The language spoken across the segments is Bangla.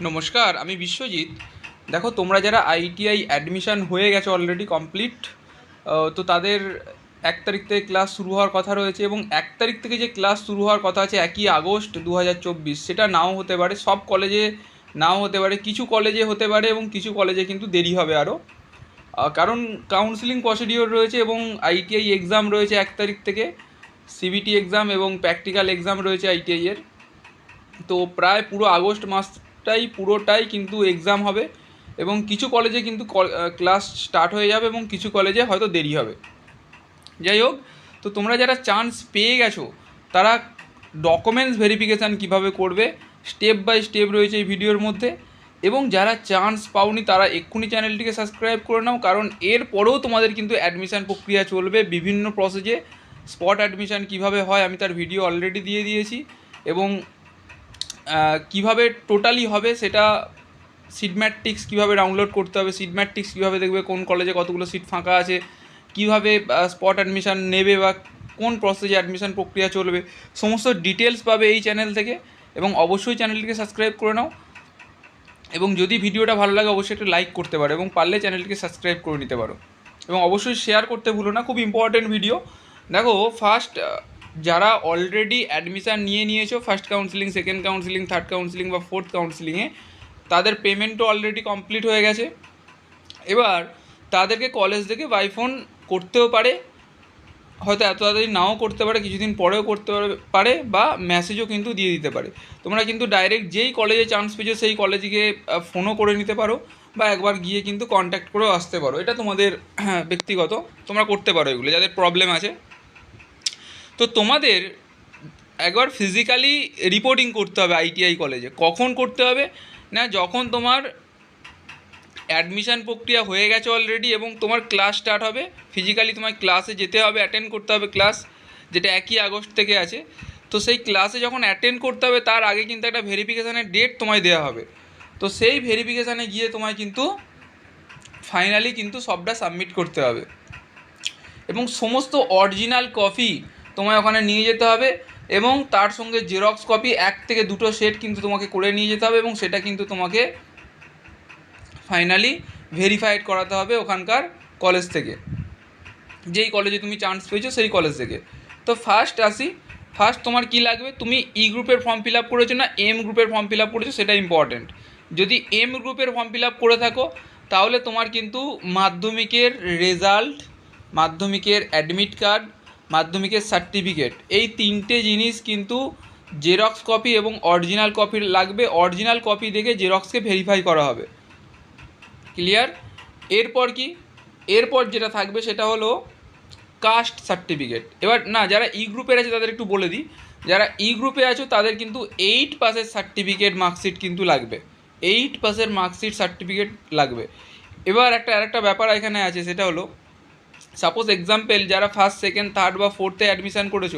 নমস্কার, আমি বিশ্বজিৎ। দেখো, তোমরা যারা আইটিআই অ্যাডমিশান হয়ে গেছে অলরেডি কমপ্লিট তো তাদের এক তারিখ থেকে ক্লাস শুরু হওয়ার কথা রয়েছে এবং এক তারিখ থেকে যে ক্লাস শুরু হওয়ার কথা আছে একই আগস্ট দু হাজার চব্বিশ, সেটা নাও হতে পারে, সব কলেজে নাও হতে পারে, কিছু কলেজে হতে পারে এবং কিছু কলেজে কিন্তু দেরি হবে আরও কারণ কাউন্সিলিং প্রসিডিওর রয়েছে এবং আইটিআই এক্সাম রয়েছে এক তারিখ থেকে সিবিটি এক্সাম এবং প্র্যাকটিক্যাল এক্সাম রয়েছে আইটিআইয়ের তো প্রায় পুরো আগস্ট মাসটাই পুরোটাই কিন্তু এক্সাম হবে এবং কিছু কলেজে কিন্তু ক্লাস স্টার্ট হয়ে যাবে এবং কিছু কলেজে হয়তো দেরি হবে। যাই হোক, তো তোমরা যারা চান্স পেয়ে গেছো, তারা ডকুমেন্টস ভেরিফিকেশান কীভাবে করবে স্টেপ বাই স্টেপ রয়েছে এই ভিডিওর মধ্যে এবং যারা চান্স পাওনি, তারা এক্ষুনি চ্যানেলটিকে সাবস্ক্রাইব করে নাও, কারণ এর পরেও তোমাদের কিন্তু অ্যাডমিশান প্রক্রিয়া চলবে বিভিন্ন প্রসেসে স্পট অ্যাডমিশান কীভাবে হয়, আমি তার ভিডিও অলরেডি দিয়ে দিয়েছি এবং কীভাবে টোটালি হবে সেটা সিট ম্যাট্রিক্স কীভাবে ডাউনলোড করতে হবে সিট ম্যাট্রিক্স কীভাবে দেখবে, কোন কলেজে কতগুলো সিট ফাঁকা আছে, কীভাবে স্পট অ্যাডমিশান নেবে বা কোন প্রসেসে অ্যাডমিশান প্রক্রিয়া চলবে, সমস্ত ডিটেলস পাবে এই চ্যানেল থেকে এবং অবশ্যই চ্যানেলটিকে সাবস্ক্রাইব করে নাও এবং যদি ভিডিওটা ভালো লাগে অবশ্যই একটু লাইক করতে পারো এবং পারলে চ্যানেলটিকে সাবস্ক্রাইব করে নিতে পারো এবং অবশ্যই শেয়ার করতে ভুলো না, খুব ইম্পর্টেন্ট ভিডিও দেখো ফার্স্ট যারা অলরেডি অ্যাডমিশান নিয়ে নিয়েছো first counselling second counselling third counselling বা ফোর্থ কাউন্সিলিংয়ে তাদের পেমেন্টও অলরেডি কমপ্লিট হয়ে গেছে। এবার তাদেরকে কলেজ থেকে বাই ফোন করতেও পারে হয়তো এত তাড়াতাড়ি নাও করতে পারে কিছুদিন পরেও করতে পারে- বা মেসেজও কিন্তু দিয়ে দিতে পারে। তোমরা কিন্তু ডাইরেক্ট যেই কলেজে চান্স পেয়েছ সেই কলেজে ফোনও করে নিতে পারো বা একবার গিয়ে কিন্তু কন্ট্যাক্ট করেও আসতে পারো। এটা তোমাদের হ্যাঁ, ব্যক্তিগত। তোমরা করতে পারো এগুলো যাদের প্রবলেম আছে। তো তোমাদের একবার ফিজিক্যালি রিপোর্টিং করতে হবে আইটিআই কলেজে কখন করতে হবে? না, যখন তোমার অ্যাডমিশান প্রক্রিয়া হয়ে গেছে অলরেডি এবং তোমার ক্লাস স্টার্ট হবে ফিজিক্যালি তোমার ক্লাসে যেতে হবে অ্যাটেন্ড করতে হবে ক্লাস যেটা একই আগস্ট থেকে আছে। তো সেই ক্লাসে যখন অ্যাটেন্ড করতে হবে, তার আগে কিন্তু একটা ভেরিফিকেশানের ডেট তোমায় দেওয়া হবে। তো সেই ভেরিফিকেশানে গিয়ে তোমায় কিন্তু ফাইনালি কিন্তু সবটা সাবমিট করতে হবে। এবং সমস্ত অরিজিনাল কপি তোমায় ওখানে নিয়ে যেতে হবে এবং তার সঙ্গে জেরক্স কপি এক থেকে দুটো সেট কিন্তু তোমাকে করে নিয়ে যেতে হবে এবং সেটা কিন্তু তোমাকে ফাইনালি ভেরিফাইড করাতে হবে ওখানকার কলেজ থেকে। যেই কলেজে তুমি চান্স পেয়েছ সেই কলেজ থেকে। তো ফার্স্ট আসি ফার্স্ট তোমার কি লাগবে? তুমি ই গ্রুপের ফর্ম ফিল আপ করেছ না এম গ্রুপের ফর্ম ফিল আপ করেছ সেটা ইম্পর্ট্যান্ট যদি এম গ্রুপের ফর্ম ফিল আপ করে থাকো, তাহলে তোমার কিন্তু মাধ্যমিকের রেজাল্ট মাধ্যমিকের অ্যাডমিট কার্ড মাধ্যমিকের সার্টিফিকেট এই তিনটে জিনিস কিন্তু জেরক্স কপি এবং অরিজিনাল কপি লাগবে। অরিজিনাল কপি দেখে জেরক্সকে ভেরিফাই করা হবে। ক্লিয়ার এরপর কি? এরপর যেটা থাকবে সেটা হলো কাস্ট সার্টিফিকেট এবার না, যারা ই গ্রুপের আছে তাদের একটু বলে দিই। যারা ই গ্রুপে আছো তাদের কিন্তু এইট পাসের সার্টিফিকেট মার্কশিট কিন্তু লাগবে। এইট পাসের মার্কশিট সার্টিফিকেট লাগবে। এবার একটা, আরেকটা ব্যাপার এখানে আছে, সেটা হলো সাপোজ এক্সাম্পল যারা ফার্স্ট সেকেন্ড থার্ড বা ফোর্থে অ্যাডমিশান করেছ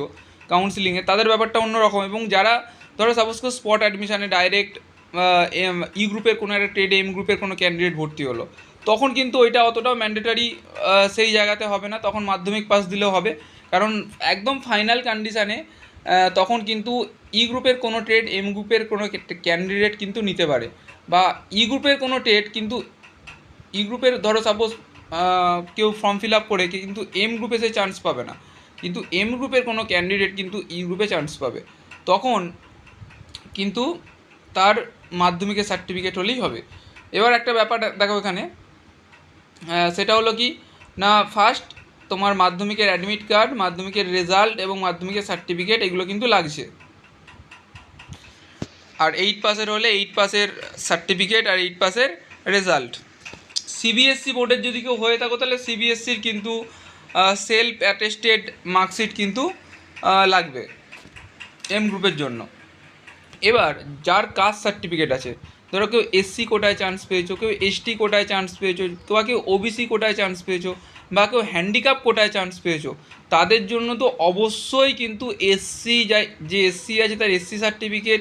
কাউন্সিলিংয়ে তাদের ব্যাপারটা অন্যরকম। এবং যারা, ধরো সাপোজ কেউ স্পট অ্যাডমিশানে ডাইরেক্ট ই গ্রুপের কোনো একটা ট্রেড এম গ্রুপের কোনো ক্যান্ডিডেট ভর্তি হলো, তখন কিন্তু ওইটা অতটাও ম্যান্ডেটারি সেই জায়গাতে হবে না, তখন মাধ্যমিক পাস দিলেও হবে। কারণ একদম ফাইনাল কন্ডিশানে তখন কিন্তু ই গ্রুপের কোনো ট্রেড এম গ্রুপের কোনো ক্যান্ডিডেট কিন্তু নিতে পারে। বা ই গ্রুপের কোনো ট্রেড কিন্তু ই গ্রুপের ধরো সাপোজ কেউ ফর্ম ফিল আপ করে, কিন্তু এম গ্রুপে সে চান্স পাবে না। কিন্তু এম গ্রুপের কোনো ক্যান্ডিডেট কিন্তু ই গ্রুপে চান্স পাবে। তখন কিন্তু তার মাধ্যমিকের সার্টিফিকেট হলেই হবে। এবার একটা ব্যাপার দেখো এখানে। সেটা হলো কি? না ফার্স্ট তোমার মাধ্যমিকের অ্যাডমিট কার্ড মাধ্যমিকের রেজাল্ট এবং মাধ্যমিকের সার্টিফিকেট এগুলো কিন্তু লাগছে। আর এইট পাসের হলে এইট পাসের সার্টিফিকেট আর এইট পাসের রেজাল্ট সিবিএসসি বোর্ডের যদি কেউ হয়ে থাকো, তাহলে সিবিএসসির কিন্তু সেলফ অ্যাটেস্টেড মার্কশিট কিন্তু লাগবে এম গ্রুপের জন্য। এবার, যার কাস্ট সার্টিফিকেট আছে, ধরো কেউ এসসি কোটায় চান্স পেয়েছ, কেউ এসটি কোটায় চান্স পেয়েছ, বা কেউ ওবিসি কোটায় চান্স পেয়েছ, বা কেউ হ্যান্ডিক্যাপ কোটায় চান্স পেয়েছ, তাদের জন্য তো অবশ্যই কিন্তু এসসি যাই যে এসসি আছে তার এসসি সার্টিফিকেট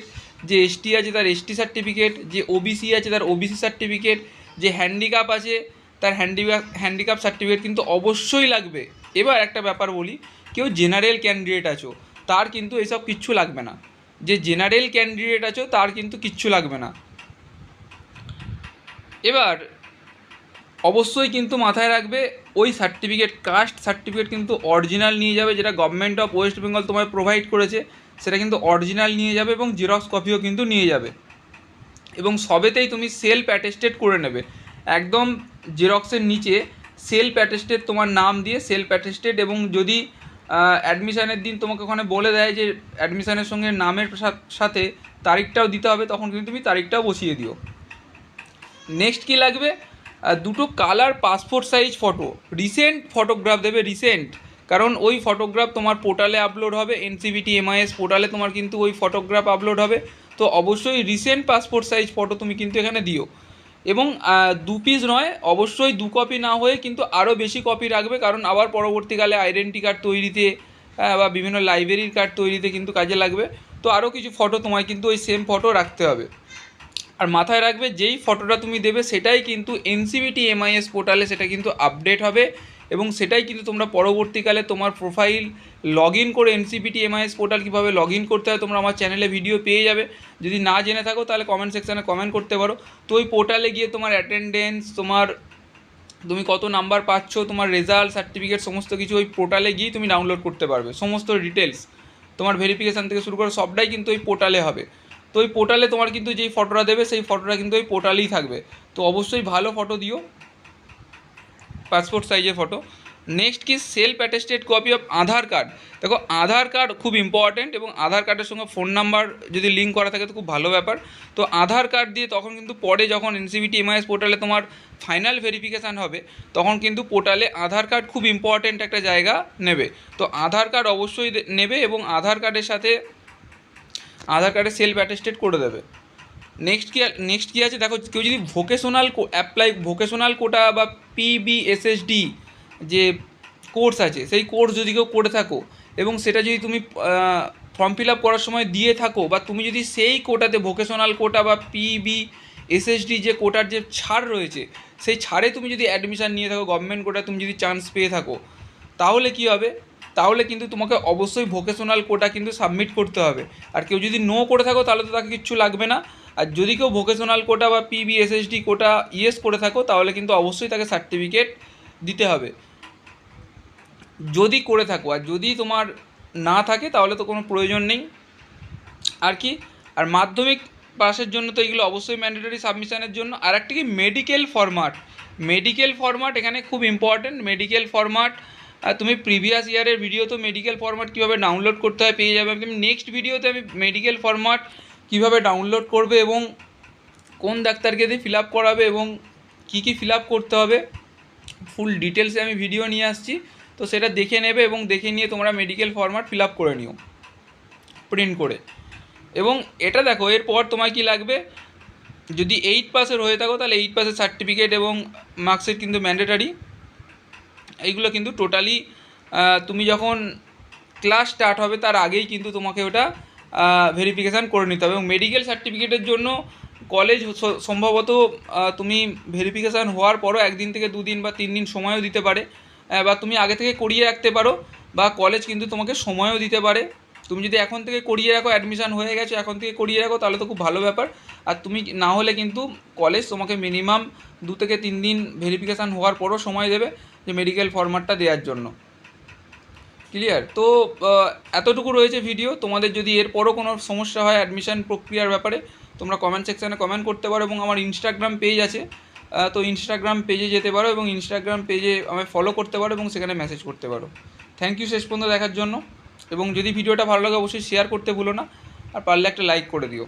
যে এসটি আছে তার এসটি সার্টিফিকেট যে ওবিসি আছে তার ওবিসি সার্টিফিকেট যে হ্যান্ডিক্যাপ আছে, তার হ্যান্ডিক্যাপ হ্যান্ডিক্যাপ সার্টিফিকেট কিন্তু অবশ্যই লাগবে। এবার একটা ব্যাপার বলি, কেউ জেনারেল ক্যান্ডিডেট আছো, তার কিন্তু এসব কিচ্ছু লাগবে না। যে জেনারেল ক্যান্ডিডেট আছো, তার কিন্তু কিচ্ছু লাগবে না। এবার, অবশ্যই কিন্তু মাথায় রাখবে, ওই সার্টিফিকেট কাস্ট সার্টিফিকেট কিন্তু অরিজিনাল নিয়ে যাবে, যেটা গভর্নমেন্ট অফ ওয়েস্ট বেঙ্গল তোমায় প্রোভাইড করেছে, সেটা কিন্তু অরিজিনাল নিয়ে যাবে এবং জেরক্স কপিও কিন্তু নিয়ে যাবে। এবং সবেতেই তুমি সেলফ অ্যাটেস্টেড করে নেবে। একদম জেরক্সের নিচে সেলফ অ্যাটেস্টেড তোমার নাম দিয়ে সেলফ অ্যাটেস্টেড এবং যদি অ্যাডমিশানের দিন তোমাকে ওখানে বলে দেয় যে অ্যাডমিশানের সঙ্গে নামের সাথে তারিখটাও দিতে হবে, তখন কিন্তু তুমি তারিখটাও বসিয়ে দিও। নেক্সট কি লাগবে? দুটো colour passport size photo recent photograph দেবে রিসেন্ট কারণ ওই ফটোগ্রাফ তোমার পোর্টালে আপলোড হবে এনসিবিটি এমআইএস পোর্টালে তোমার কিন্তু ওই ফটোগ্রাফ আপলোড হবে। তো অবশ্যই রিসেন্ট পাসপোর্ট সাইজ ফটো তুমি কিন্তু এখানে দিও। এবং দু পিস নয়, অবশ্যই দু কপি না হয়ে কিন্তু আরও বেশি কপি রাখবে, কারণ আবার পরবর্তীকালে আইডেন্টি কার্ড তৈরিতে বা বিভিন্ন লাইব্রেরির কার্ড তৈরিতে কিন্তু কাজে লাগবে। তো আরও কিছু ফটো তোমায় কিন্তু ওই সেম ফটো রাখতে হবে। আর মাথায় রাখবে, যেই ফটোটা তুমি দেবে, সেটাই কিন্তু এনসিবিটি এমআইএস পোর্টালে সেটা কিন্তু আপডেট হবে। এবং সেটাই কিন্তু তোমরা পরবর্তীকালে তোমার প্রোফাইল লগ ইন করে এনসিপিটি এমআইএস পোর্টাল কীভাবে লগ ইন করতে হয় তোমরা আমার চ্যানেলে ভিডিও পেয়ে যাবে। যদি না জেনে থাকো তাহলে কমেন্ট সেকশানে কমেন্ট করতে পারো। তো ওই পোর্টালে গিয়ে তোমার অ্যাটেন্ডেন্স তোমার তুমি কত নাম্বার পাচ্ছ, তোমার রেজাল্ট সার্টিফিকেট সমস্ত কিছু ওই পোর্টালে গিয়ে তুমি ডাউনলোড করতে পারবে। সমস্ত ডিটেলস তোমার ভেরিফিকেশান থেকে শুরু করে সবটাই কিন্তু ওই পোর্টালে হবে। তো ওই পোর্টালে তোমার কিন্তু যেই ফটোটা দেবে, সেই ফটোটা কিন্তু ওই পোর্টালেই থাকবে। তো অবশ্যই ভালো ফটো দিও। পাসপোর্ট সাইজের ফটো নেক্সট কি self attested copy of Aadhaar card দেখো আধার কার্ড খুব ইম্পর্ট্যান্ট এবং আধার কার্ডের সঙ্গে ফোন নাম্বার যদি লিঙ্ক করা থাকে তো খুব ভালো ব্যাপার। তো আধার কার্ড দিয়ে তখন কিন্তু পরে যখন এনসিবিটি এমআইএস পোর্টালে তোমার ফাইনাল ভেরিফিকেশান হবে, তখন কিন্তু পোর্টালে আধার কার্ড খুব ইম্পর্ট্যান্ট একটা জায়গা নেবে। তো আধার কার্ড অবশ্যই নেবে এবং আধার কার্ডের সাথে আধার কার্ডে সেলফ অ্যাটেস্টেড করে দেবে। নেক্সট কি নেক্সট কী আছে? দেখো, কেউ যদি ভোকেশনাল অ্যাপ্লাই ভোকেশনাল কোটা বা পিবিএসএসডি যে কোর্স আছে, সেই কোর্স যদি কেউ করে থাকো, এবং সেটা যদি তুমি ফর্ম ফিল আপ করার সময় দিয়ে থাকো, বা তুমি যদি সেই কোটাতে ভোকেশনাল কোটা বা পিবি এসএসডি যে কোটার যে ছাড় রয়েছে, সেই ছাড়ে তুমি যদি অ্যাডমিশান নিয়ে থাকো গভর্নমেন্ট কোটা তুমি যদি চান্স পেয়ে থাকো, তাহলে কি হবে? তাহলে কিন্তু তোমাকে অবশ্যই ভোকেশনাল কোটা কিন্তু সাবমিট করতে হবে। আর কেউ যদি নো করে থাকো, তাহলে তো তাকে কিচ্ছু লাগবে না। আর যদি কেউ ভোকেশনাল কোটা বা পিবিএসএসডি কোটা ইয়েস করে থাকো, তাহলে কিন্তু অবশ্যই তাকে সার্টিফিকেট দিতে হবে। যদি করে থাকো, আর যদি তোমার না থাকে, তাহলে তো কোনো প্রয়োজন নেই। আর কি? আর মাধ্যমিক পাশের জন্য তো এগুলো অবশ্যই ম্যান্ডেটরি সাবমিশনের জন্য। আর একটা কি? মেডিকেল ফরম্যাট মেডিকেল ফরম্যাট এখানে খুব ইম্পর্ট্যান্ট মেডিকেল ফরম্যাট তুমি প্রিভিয়াস ইয়ারের ভিডিও তো মেডিকেল ফরম্যাট কীভাবে ডাউনলোড করতে হয় পেয়ে যাবে। আমি নেক্সট ভিডিওতে আমি মেডিকেল ফরম্যাট কীভাবে ডাউনলোড করবে এবং কোন ডাক্তারকে দিয়ে ফিল আপ করাবে এবং কী কী ফিল আপ করতে হবে ফুল ডিটেলসে আমি ভিডিও নিয়ে আসছি। তো সেটা দেখে নেবে এবং দেখে নিয়ে তোমরা মেডিকেল ফরম্যাট ফিল আপ করে নিও প্রিন্ট করে। এবং এটা দেখো, এরপর তোমার কি লাগবে? যদি এইট পাসের হয়ে থাকো, তাহলে এইট পাসের সার্টিফিকেট এবং মার্কশিট কিন্তু ম্যান্ডেটারি এইগুলো কিন্তু টোটালি তুমি যখন ক্লাস স্টার্ট হবে, তার আগেই কিন্তু তোমাকে ওটা ভেরিফিকেশান করে নিতে হবে এবং মেডিকেল সার্টিফিকেটের জন্য কলেজ সম্ভবত তুমি ভেরিফিকেশান হওয়ার পরও একদিন থেকে দুদিন বা তিন দিন সময়ও দিতে পারে। বা তুমি আগে থেকে করিয়ে রাখতে পারো বা কলেজ কিন্তু তোমাকে সময়ও দিতে পারে। তুমি যদি এখন থেকে করিয়ে রাখো অ্যাডমিশান হয়ে গেছে, এখন থেকে করিয়ে রাখো, তাহলে তো খুব ভালো ব্যাপার। আর তুমি না হলে কিন্তু কলেজ তোমাকে মিনিমাম দু থেকে তিন দিন ভেরিফিকেশান হওয়ার পরও সময় দেবে যে মেডিকেল ফরম্যাটটা দেওয়ার জন্য। ক্লিয়ার তো এতটুকু রয়েছে ভিডিও তোমাদের যদি এরপরও কোনো সমস্যা হয় অ্যাডমিশান প্রক্রিয়ার ব্যাপারে, তোমরা কমেন্ট সেকশানে কমেন্ট করতে পারো এবং আমার ইনস্টাগ্রাম পেজ আছে। তো ইনস্টাগ্রাম পেজে যেতে পারো এবং ইনস্টাগ্রাম পেজে আমায় ফলো করতে পারো এবং সেখানে মেসেজ করতে পারো। থ্যাংক ইউ শেষ পর্যন্ত দেখার জন্য। এবং যদি ভিডিওটা ভালো লাগে, অবশ্যই শেয়ার করতে ভুলো না। আর পারলে একটা লাইক করে দিও।